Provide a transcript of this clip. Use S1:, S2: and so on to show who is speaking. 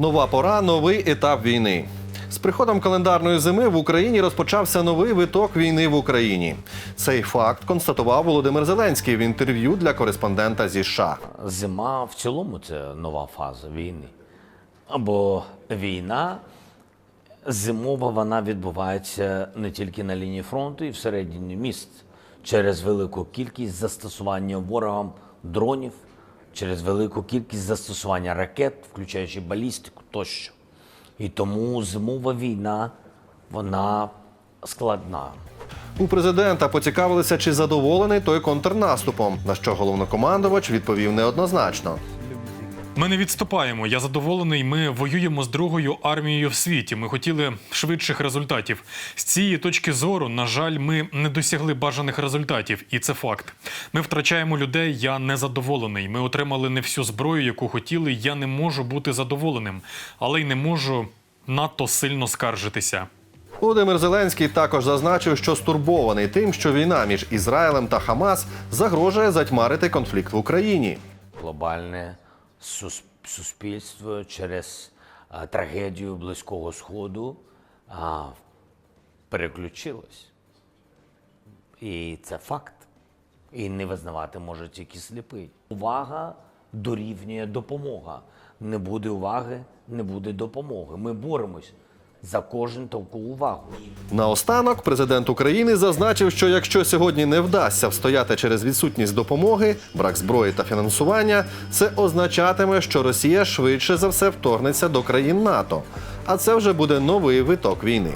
S1: Нова пора, новий етап війни. З приходом календарної зими в Україні розпочався новий виток війни в Україні. Цей факт констатував Володимир Зеленський в інтерв'ю для кореспондента зі США.
S2: Зима в цілому це нова фаза війни. Або війна зимова вона відбувається не тільки на лінії фронту і всередині міст через велику кількість застосування ворогам дронів, через велику кількість застосування ракет, включаючи балістику тощо. І тому зимова війна вона складна.
S1: У президента поцікавилися, чи задоволений той контрнаступом, на що головнокомандувач відповів неоднозначно.
S3: Ми не відступаємо. Я задоволений. Ми воюємо з другою армією в світі. Ми хотіли швидших результатів. З цієї точки зору, на жаль, ми не досягли бажаних результатів, і це факт. Ми втрачаємо людей. Я не задоволений. Ми отримали не всю зброю, яку хотіли. Я не можу бути задоволеним, але й не можу надто сильно скаржитися.
S1: Володимир Зеленський також зазначив, що стурбований тим, що війна між Ізраїлем та Хамас загрожує затьмарити конфлікт в Україні.
S2: глобальне суспільство через трагедію Близького Сходу переключилось. І це факт. І не визнавати може тільки сліпий. Увага дорівнює допомога. Не буде уваги, не буде допомоги. Ми боремось за кожну таку увагу.
S1: Наостанок президент України зазначив, що якщо сьогодні не вдасться встояти через відсутність допомоги, брак зброї та фінансування, це означатиме, що Росія швидше за все вторгнеться до країн НАТО. А це вже буде новий виток війни.